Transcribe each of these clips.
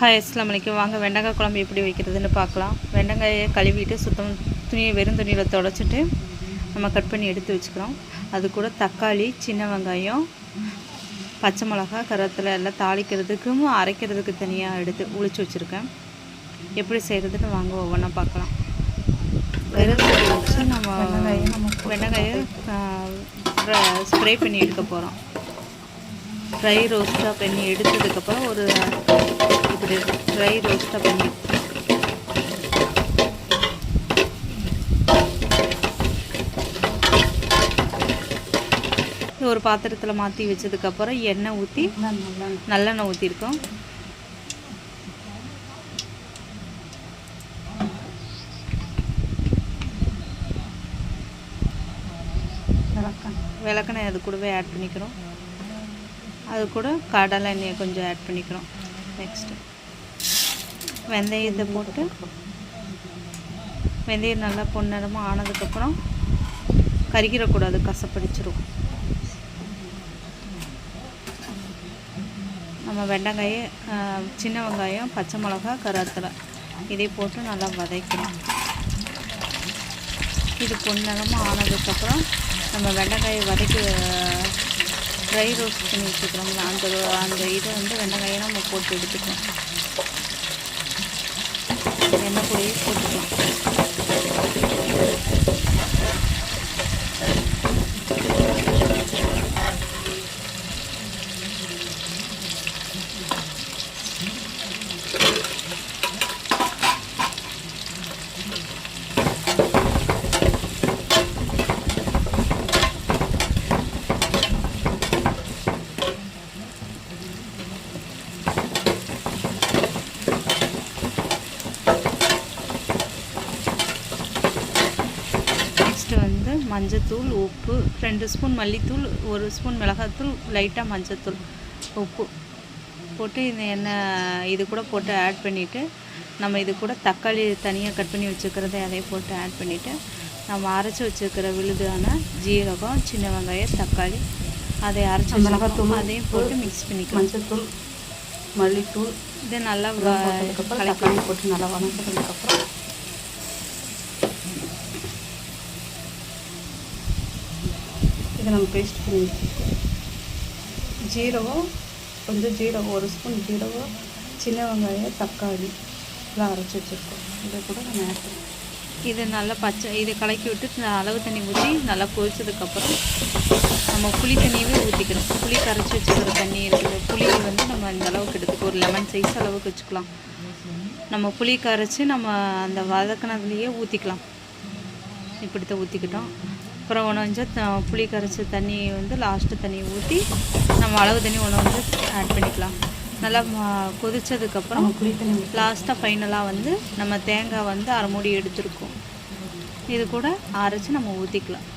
Hi அஸ்லாம் வலைக்கம் வாங்க வெண்டைக்காய் குழம்பு எப்படி வைக்கிறதுன்னு பார்க்கலாம். வெண்டைக்காயை கழுவிட்டு சுத்தம் துணியை வெறும் துணியில் தொடச்சிட்டு நம்ம கட் பண்ணி எடுத்து வச்சுக்கிறோம். அது கூட தக்காளி சின்ன வெங்காயம் பச்சை மிளகா கருவேப்பிலை எல்லாம் தாளிக்கிறதுக்கும் அரைக்கிறதுக்கு தனியாக எடுத்து உளிச்சு வச்சுருக்கேன். எப்படி செய்கிறதுன்னு வாங்க ஒவ்வொன்றா பார்க்கலாம். வெறும் வச்சு நம்ம வெண்டைக்காயை ஸ்ப்ரே பண்ணி எடுக்க போகிறோம் ட்ரை ரோஸ்ட்டாக பண்ணி எடுத்ததுக்கப்புறம் ஒரு இப்படி ட்ரை ரோஸ்ட்டாக பண்ணி ஒரு பாத்திரத்தில் மாற்றி வச்சதுக்கப்புறம் எண்ணெய் ஊற்றி நல்லெண்ணெய் ஊற்றிருக்கோம் விளக்கெண்ணெய். அது கூடவே ஆட் பண்ணிக்கிறோம். அது கூட கடலை எண்ணெயை கொஞ்சம் ஆட் பண்ணிக்கிறோம். நெக்ஸ்ட்டு வெந்தயத்தை போட்டு வெந்தயம் நல்லா பொன்னிறமாக ஆனதுக்கப்புறம் கருகிடக்கூடாது கசப்படிச்சிரும். நம்ம வெண்டைக்காயை சின்ன வெங்காயம் பச்சை மிளகா கருவேப்பிலை இதை போட்டு நல்லா வதக்கணும். இது பொன்னிறமாக ஆனதுக்கப்புறம் நம்ம வெண்டைக்காயை வதக்கி ட்ரை ரோஸ்ட் பண்ணி வச்சுக்கிறோம்ல அந்த அந்த இதை வந்து வெண்டைக்காயை நம்ம போட்டு எடுத்துக்கலாம். எண்ணெய் கூடயே போட்டுக்கலாம் நெக்ஸ்ட்டு வந்து மஞ்சத்தூள் உப்பு ரெண்டு ஸ்பூன் மல்லித்தூள் ஒரு ஸ்பூன் மிளகாத்தூள் லைட்டாக மஞ்சத்தூள் உப்பு. போட்டு இந்த எண்ணெய் இது கூட போட்டு ஆட் பண்ணிவிட்டு நம்ம இது கூட தக்காளி தனியாக கட் பண்ணி வச்சுக்கிறத அதையும் போட்டு ஆட் பண்ணிவிட்டு நம்ம அரைச்சி வச்சுருக்கிற விழுதான ஜீரகம் சின்ன வெங்காயம் தக்காளி அதை அரைச்சி மிளகாத்தூள் அதையும் போட்டு மிக்ஸ் பண்ணிக்கலாம். மஞ்சத்தூள் மல்லித்தூள் இது நல்லா கலக்கி போட்டு நல்லா வதக்கினதுக்கப்புறம் இதை நம்ம பேஸ்ட் பண்ணி ஜீரகம் கொஞ்சம் ஜீரகம் ஒரு ஸ்பூன் ஜீரகம் சின்ன வெங்காயம் தக்காளி இதெல்லாம் அரைச்சி வச்சுருக்கோம். இதை கூட நம்ம ஆட் பண்ணி நல்லா பச்சை இதை கலக்கி விட்டு அளவு தண்ணி ஊற்றி நல்லா கொதிச்சதுக்கப்புறம் நம்ம புளி தண்ணியவே ஊற்றிக்கணும் புளி கரைச்சி வச்சுக்கிற தண்ணி இருக்குது. புளி வந்து நம்ம இந்த அளவுக்கு எடுத்துக்க ஒரு லெமன் சைஸ் அளவுக்கு வச்சுக்கலாம். நம்ம புளி கரைச்சி நம்ம அந்த வதக்கினதுலேயே ஊற்றிக்கலாம் இப்படித்தான் ஊற்றிக்கிட்டோம் அப்புறம் ஒன்று கொஞ்சம் த- புளி கரைச்ச தண்ணி வந்து லாஸ்ட்டு தண்ணி ஊற்றி நம்ம அளவு தண்ணி ஒன்று வந்து ஆட் பண்ணிக்கலாம். நல்லா ம- கொதிச்சதுக்கப்புறம் நம்ம புளி தண்ணி ஊத்தி- லாஸ்ட்டாக ஃபைனலாக வந்து நம்ம தேங்காய் வந்து அரை மூடி எடுத்திருக்கோம். இது கூட அரைச்சி நம்ம ஊற்றிக்கலாம்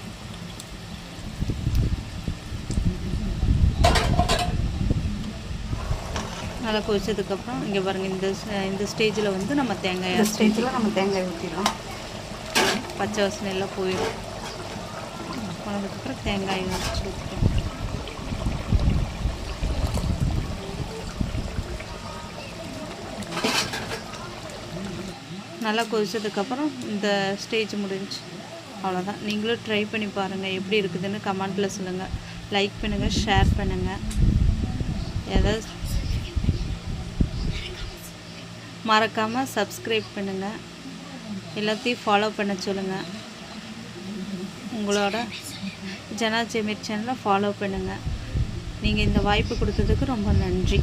நல்லா கொதிச்சதுக்கப்புறம் இங்கே பாருங்கள் இந்த இந்த ஸ்டேஜில் வந்து நம்ம தேங்காய் ஸ்டேஜில் நம்ம தேங்காய் ஊற்றிடலாம் பச்சை வாசனை எல்லாம் போயிடும் போனதுக்கப்புறம் தேங்காய் அரைச்சி நல்லா கொதித்ததுக்கப்புறம் இந்த ஸ்டேஜ் முடிஞ்சு. அவ்வளோதான் நீங்களும் ட்ரை பண்ணி பாருங்கள் எப்படி இருக்குதுன்னு கமெண்ட்டில் சொல்லுங்கள் லைக் பண்ணுங்கள் ஷேர் பண்ணுங்கள் ஏதாவது மறக்காமல் சப்ஸ்கிரைப் பண்ணுங்கள் எல்லாத்தையும் ஃபாலோ பண்ண சொல்லுங்கள் உங்களோட ஜனா ஜெமிர் சேனலை ஃபாலோ பண்ணுங்கள் நீங்கள் இந்த வாய்ப்பு கொடுத்ததுக்கு ரொம்ப நன்றி.